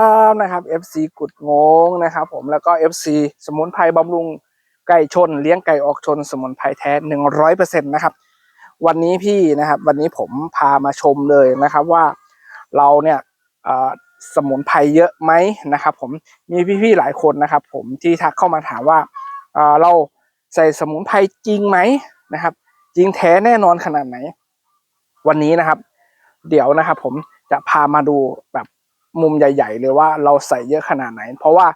ครับนะครับ FC กุดงงนะครับผมแล้วก็ FC สมุนไพรบำรุงไก่ชน เลี้ยงไก่ออกชน สมุนไพรแท้หนึ่งร้อยเปอร์เซ็นต์นะครับ วันนี้พี่นะครับ วันนี้ผมพามาชมเลยนะครับว่าเราเนี่ยเอ่อสมุนไพรเยอะไหมนะครับ ผมมีพี่ๆหลายคนนะครับ ผมที่ทักเข้ามาถามว่าเอ่อเราใส่สมุนไพรจริงไหมนะครับ จริงแท้แน่นอนขนาดไหน วันนี้นะครับ เดี๋ยวนะครับ ผมจะพามาดูแบบ มุมใหญ่ ๆ เลยว่าเราใส่เยอะขนาดไหน เพราะว่า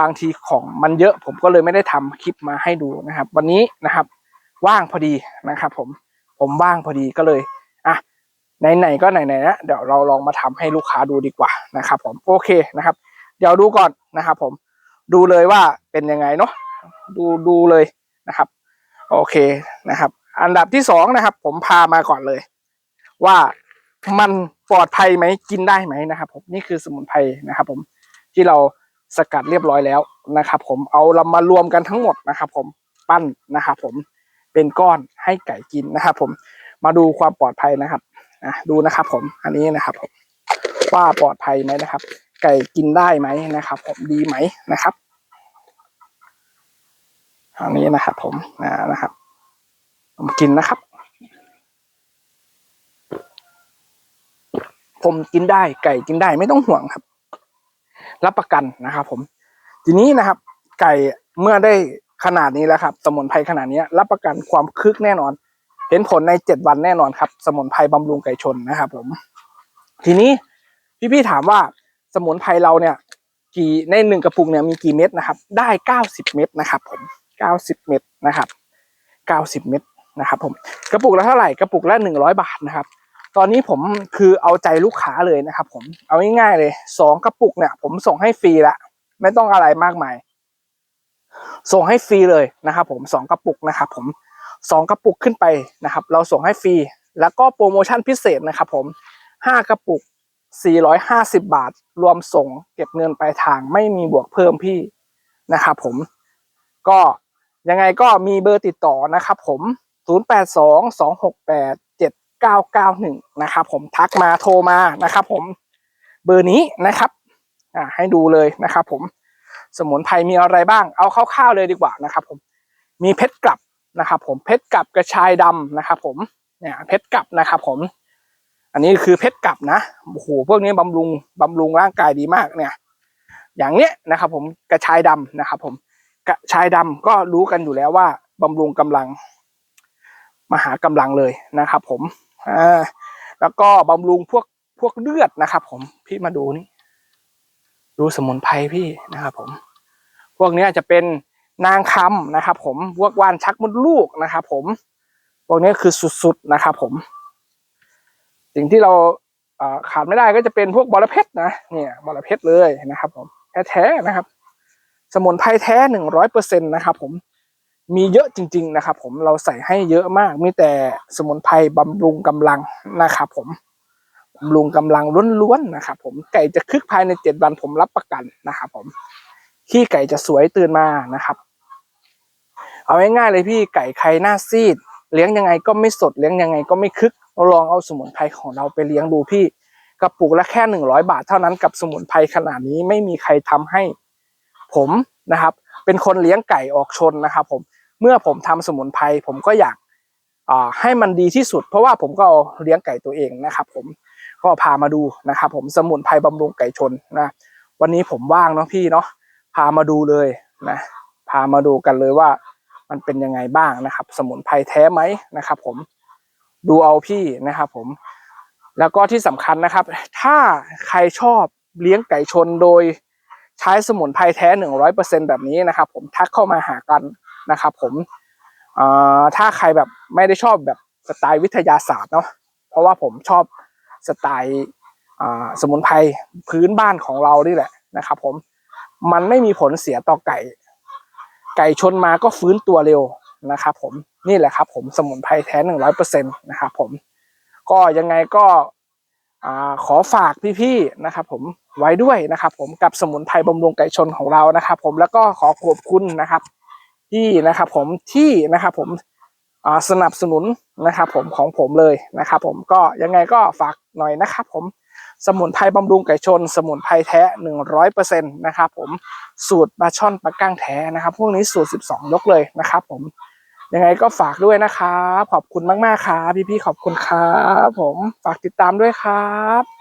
บางทีของมันเยอะผมก็เลยไม่ได้ทำคลิปมาให้ดูนะครับ วันนี้นะครับ ว่างพอดีนะครับผมผมว่างพอดีก็เลยอะไหนๆก็ไหนๆนะเดี๋ยวเราลองมาทำให้ลูกค้าดูดีกว่านะครับ ผมโอเคนะครับ เดี๋ยวดูก่อนนะครับ ผมดูเลยว่าเป็นยังไงเนาะดูดูเลยนะครับ โอเคนะครับ อันดับที่สองนะครับ ผมพามาก่อนเลย ว่า มันปลอดภัยไหมกินได้ไหมนะครับ ผมนี่คือสมุนไพรนะครับ ผมที่เราสกัดเรียบร้อยแล้วนะครับ ผมเอาเรามารวมกันทั้งหมดนะครับ ผมปั้นนะครับ ผมเป็นก้อนให้ไก่กินนะครับ ผมมาดูความปลอดภัยนะครับอะดูนะครับ ผมอันนี้นะครับ ผมว่าปลอดภัยไหมนะครับ ไก่กินได้ไหมนะครับ ผมดีไหมนะครับอันนี้นะครับ ผมอ่านะครับ ผมกินนะครับ ผมกินได้ไก่กินได้ไม่ต้องห่วงครับ รับประกันนะครับ ผม ทีนี้นะครับ ไก่เมื่อได้ขนาดนี้แล้วครับ สมุนไพรขนาดนี้รับประกันความคึกแน่นอน เห็นผลในเจ็ดวันแน่นอนครับ สมุนไพรบำรุงไก่ชนนะครับ ผม ทีนี้พี่ๆถามว่าสมุนไพรเราเนี่ย กี่ในหนึ่งกระปุกเนี่ยมีกี่เม็ดนะครับ ได้เก้าสิบเม็ดนะครับ ผมเก้าสิบเม็ดนะครับเก้าสิบเม็ดนะครับ ผมกระปุกละเท่าไหร่กระปุกละหนึ่งร้อยบาทนะครับ ตอนนี้ผมคือเอาใจลูกค้าเลยนะครับ ผมเอาง่ายๆเลยสองกระปุกเนี่ย ผมส่งให้ฟรีละไม่ต้องอะไรมากมาย ส่งให้ฟรีเลยนะครับ ผมสองกระปุกนะครับ ผมสองกระปุกขึ้นไปนะครับ เราส่งให้ฟรีแล้วก็โปรโมชั่นพิเศษนะครับ ผมห้ากระปุก 450 บาท รวมส่งเก็บเงินปลายทางไม่มีบวกเพิ่มพี่นะครับผมก็ยังไงก็มีเบอร์ติดต่อนะครับผม 082268 991 นะครับผมทักมาโทรมานะครับผมเบอร์นี้นะครับอ่าให้ดูเลยนะครับผมสมุนไพรมีอะไรบ้าง เอาคร่าวๆเลยดีกว่านะครับผมมีเพชรกลับนะครับผมเพชรกลับกระชายดำนะครับผมเนี่ยเพชรกลับนะครับผม อันนี้คือเพชรกลับนะโอ้โหพวกนี้บำรุงบำรุงร่างกายดีมากเนี่ย อย่างเนี้ยนะครับผมกระชายดำนะครับผมกระชายดำก็รู้กันอยู่แล้วว่าบำรุงกำลัง มหากำลังเลยนะครับผม อ่าแล้วก็บำรุงพวกพวกเลือดนะครับ ผมพี่มาดูนี่ดูสมุนไพรพี่นะครับ ผม พวกนี้จะเป็นนางคำนะครับ ผมพวกว่านชักมดลูกนะครับ ผม พวกนี้คือสุดๆนะครับ ผม สิ่งที่เราขาดไม่ได้ก็จะเป็นพวกบอระเพ็ดนะเนี่ยบอระเพ็ดเลยนะครับ ผมแท้ๆนะครับ สมุนไพรแท้หนึ่งร้อยเปอร์เซ็นต์นะครับ ผม มีเยอะจริง ๆ นะครับ ผมเราใส่ให้เยอะมากมีแต่สมุนไพรบำรุงกำลังนะครับผมบำรุงกำลังล้วนๆนะครับ ผมไก่จะคึกภายในเจ็ดวันผมรับประกันนะครับ ผมขี้ไก่จะสวยตื่นมานะครับ เอาง่ายๆเลยพี่ไก่ใครหน้าซีด เลี้ยงยังไงก็ไม่สดเลี้ยงยังไงก็ไม่คึกลองเอาสมุนไพรของเราไปเลี้ยงดูพี่กระปุกละแค่หนึ่งร้อยบาทเท่านั้นกับสมุนไพรขนาดนี้ไม่มีใครทำให้ ผมนะครับ เป็นคนเลี้ยงไก่ออกชนนะครับ ผม เมื่อผมทำสมุนไพรผมก็อยากให้มันดีที่สุด เพราะว่าผมก็เลี้ยงไก่ตัวเองนะครับ ผมก็พามาดูนะครับ ผมสมุนไพรบำรุงไก่ชนนะวันนี้ผมว่างเนาะพี่เนาะพามาดูเลยนะพามาดูกันเลยว่ามันเป็นยังไงบ้างนะครับ สมุนไพรแท้ไหมนะครับ ผมดูเอาพี่นะครับ ผม แล้วก็ที่สำคัญนะครับ ถ้าใครชอบเลี้ยงไก่ชนโดยใช้สมุนไพรแท้หนึ่งร้อยเปอร์เซ็นแบบนี้นะครับ ผมทักเข้ามาหากัน นะครับผมถ้าใครแบบไม่ได้ชอบแบบสไตล์วิทยาศาสตร์เนาะเพราะว่าผมชอบสไตล์สมุนไพรพื้นบ้านของเรานี่แหละนะครับ ผมมันไม่มีผลเสียต่อไก่ ไก่ชนมาก็ฟื้นตัวเร็วนะครับ ผมนี่แหละครับ ผมสมุนไพรแท้หนึ่งร้อยเปอร์เซ็นต์นะครับผมก็ยังไงก็ขอฝากพี่ๆนะครับ ผมไว้ด้วยนะครับ ผมกับสมุนไพรบำรุงไก่ชนของเรานะครับ ผมแล้วก็ขอขอบคุณนะครับ ที่นะครับผมที่นะครับผมสนับสนุนนะครับผมของผมเลยนะครับผมก็ยังไงก็ฝากหน่อยนะครับผมสมุนไพรบำรุงไก่ชน สมุนไพรแท้หนึ่งร้อยเปอร์เซ็นต์นะครับผมสูตรปลาช่อนปลาก้างแท้นะครับ พวกนี้สูตรสิบสองยกเลยนะครับผมยังไงก็ฝากด้วยนะครับ ขอบคุณมาก ๆ ครับพี่ ๆ ขอบคุณครับผมฝากติดตามด้วยครับ